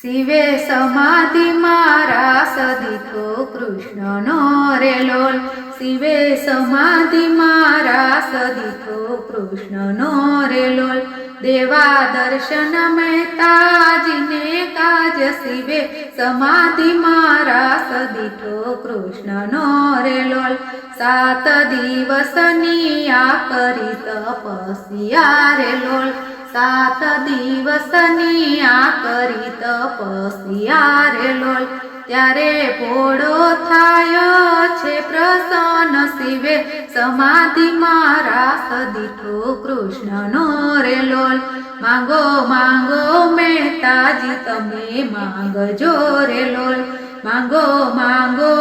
શિવે સમાધિ મારા સદીઠો કૃષ્ણનો રે લોલ. શિવે સમાધિ મારા સદીઠો કૃષ્ણનો રે લોલ. દેવા દર્શન મહેતાજીને કાજ શિવે સમાધિ મારા સદીઠો કૃષ્ણનો રે લોલ. સાત દિવસની આ કરી તપસ્યા રે લોલ. સાત દિવસની આ કરી તપસ્યા રે લોલ. ત્યારે ભોળો થાયો છે પ્રસન્ન શિવે. સમાધિ મારા સદીઠો કૃષ્ણનો રે લોલ. માંગો માંગો મહેતાજી, તમે માંગજો રે લોલ. માંગો માંગો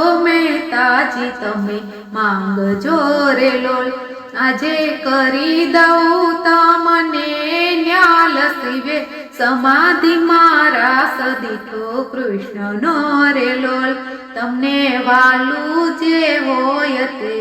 મહેતાજી તમે માંગજો રે લોલ. આજે કરી દઉં તમને ન્યાલ શિવે. સમાધિ મારા સદીઠો કૃષ્ણનો રે લોલ. તમને વાલું જે હોય તે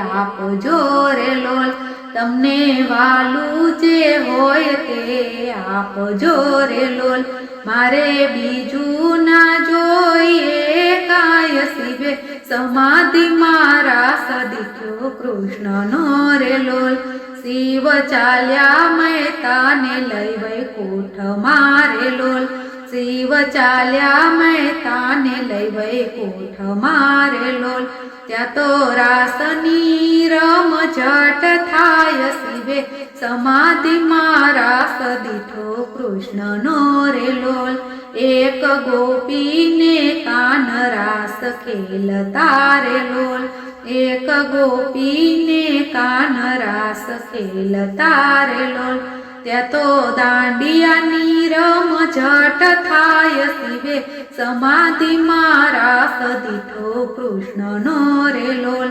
આપજો રે લોલ. તમને વાલું જે હોય તે આપજો રે લોલ. મારે બીજું ના જોઈએ કાય શિવે. સમાધિ મારા સદીઠો કૃષ્ણનો રે લોલ શિવ ચાલ્યા મહેતાને લઈ વૈકુંઠ મારે લોલ શિવ ચાલ્યા મહેતાને લઈ વૈકુંઠ મારે લોલ ત્યાં તો રાસની રમ જટ થાય શિવે સમાધિ મારા સદીઠો કૃષ્ણનો રે લોલ. એક ગોપીને કાન રાસ ખેલ તારે લોલ. એક ગોપીને કાન રાસ ખેલ તારે લોલ. ત્યાં તો દાંડિયાની રમ જટ થાય શિવે. સમાધિ મારા સદીઠો કૃષ્ણનો રે લોલ.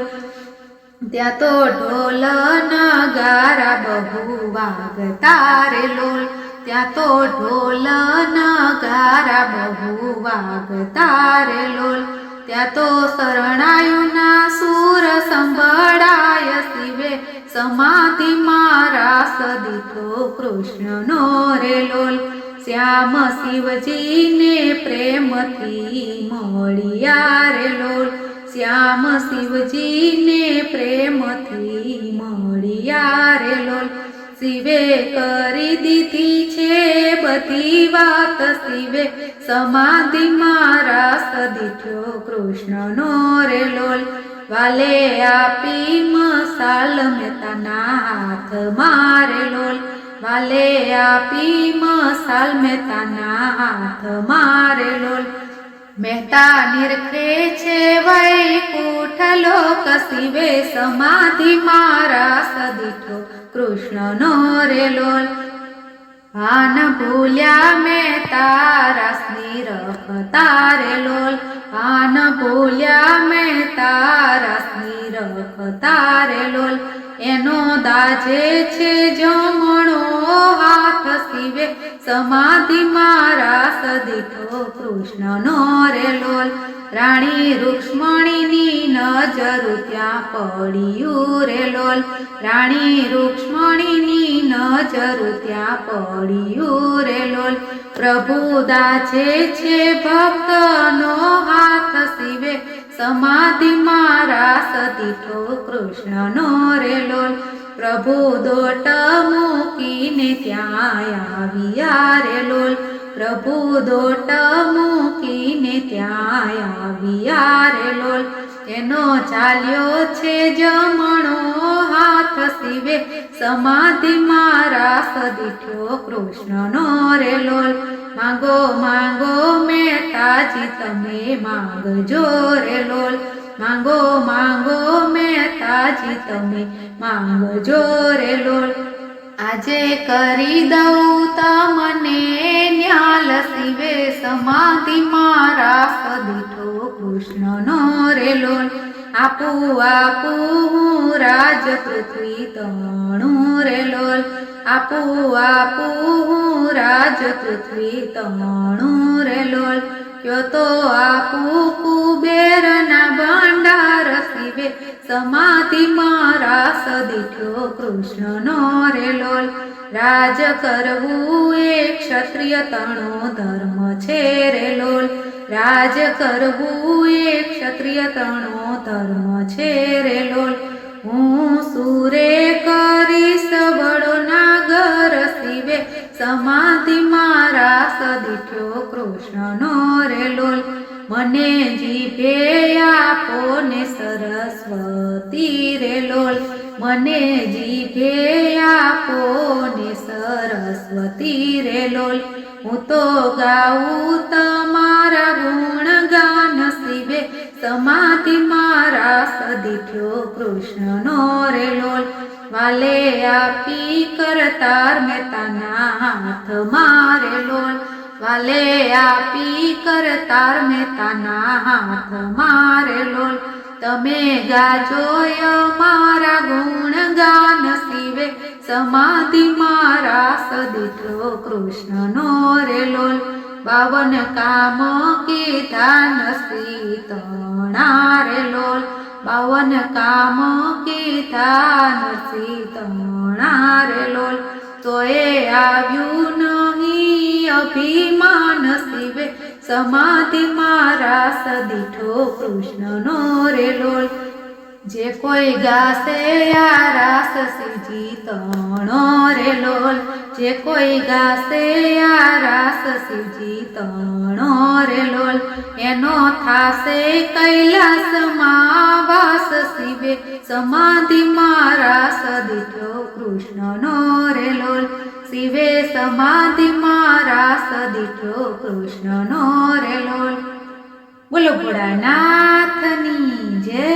ત્યાં તો ઢોલ નગારા બહુ વાગતા રે લોલ. ત્યાં તો ઢોલ નગારા બહુ વાગતા રે લોલ. ત્યાં તો શરણાયુના સુર સંભળાય શિવે. સમાધિ મારા સદીઠો કૃષ્ણનો રે લોલ. શ્યામ શિવજીને પ્રેમથી મળ્યા રે લોલ. શ્યામ શિવજીને પ્રેમથી મળ્યા રે લોલ. શિવે કરી દીધી છે બધી વાત. શિવે સમાધિ મારા સદીઠો કૃષ્ણનો રે લોલ. વાલે આપી મસાલ મહેતાના હાથ મારે લોલ. વાલે આપી મસાલ મહેતાના હાથ મારે લોલ. મહેતા નિરખે છે વૈકુઠ લોક શિવે સમાધિ મારા સદીઠો. કૃષ્ણનો રે લોલ. ભાન ભૂલ્યા મેં તારા સ્નિરખ તારે લોલ. ભાન ભૂલ્યા મેં તારા સ્નિરખ તારે લોલ. એનો દાજે છે જમણો શિવે સમાધિ મારા સદીઠો કૃષ્ણનો રે લોલ. રાણી રૂક્ષ્મણીની નજર ત્યાં પડ્યું રે લોલ. રાણી રૂક્ષ્મણીની નજર ત્યાં પડ્યું રે લોલ. પ્રભુ દાજે છે ભક્તનો હાથ શિવે. સમાધિ મારા સદીઠો કૃષ્ણનો રે લોલ. પ્રભુ દોટ મૂકીને ત્યાં આવ્યા રે લોલ. પ્રભુ દોટ મૂકીને ત્યાં આવ્યા રે લોલ. એનો ચાલ્યો છે જમણો હાથ શિવે. સમાધિ મારા સદીઠો કૃષ્ણનો રે લોલ. માંગો માંગો મહેતાજી, તમે માંગજો રે લોલ. માંગો માંગો મહેતાજી, તમે માંગજો રે લોલ. આજે કરી દઉં તમને ન્યાલ, શિવે સમાધિ મારા સદીઠો કૃષ્ણનો રે લોલ. આપું આપું હું રાજ પૃથ્વી તણું રે લોલ. આપું આપું હું રાજ પૃથ્વી તણું રે લોલ. કયો તો આપું કુબેરના ભંડાર શિવે. સમાધિ રાસ સદીઠો કૃષ્ણનો રે લોલ. રાજ કરવું એ ક્ષત્રિય તણો ધર્મ છે રે લોલ. રાજ કરવું એ ક્ષત્રિય તણો ધર્મ છે રે લોલ. હું સુરે કરીશ બળો નાગર શિવે મારા રાસ દીઠ્યો કૃષ્ણનો રે લોલ. મને જીભે આપો ને સરસ્વતી રે લોલ. મને જીભે આપો ને સરસ્વતી રે લોલ. હું તો ગાઉં તમારા ગુણ ગાન શિવે. સમાધિ મારા સદીઠ્યો કૃષ્ણનો રે લોલ. વાલે આપી કરતાર મહેતાના હાથ મારે લોલ વાલે આપી કરતાર મહેતાના હાથ મારે લોલ તમે ગાજો મારા ગુણ ગાન શિવે. સમાધિ મારા સદીઠો કૃષ્ણનો રે લોલ બાવન કામ કીધા નસી તણા રે બાવન કામ કીધા નસી તણા રે લોલ. તોય આવ્યું નહીં અભિમાન શિવે. સમાધિ મારા સદીઠો કૃષ્ણનો રે લોલ. જે કોઈ ગાશે આ રાસ સીજી તણો રે લોલ. જે કોઈ ગાશે આ રાસ સીજી તણો રે લોલ, એનો થાશે કૈલાસમાં વાસ શિવે. સમાધિ મારા સદીઠો કૃષ્ણનો રે લોલ, શિવે સમાધિ મારા સદીઠો કૃષ્ણનો રે લોલ. બોલો ભોળાનાથની જય.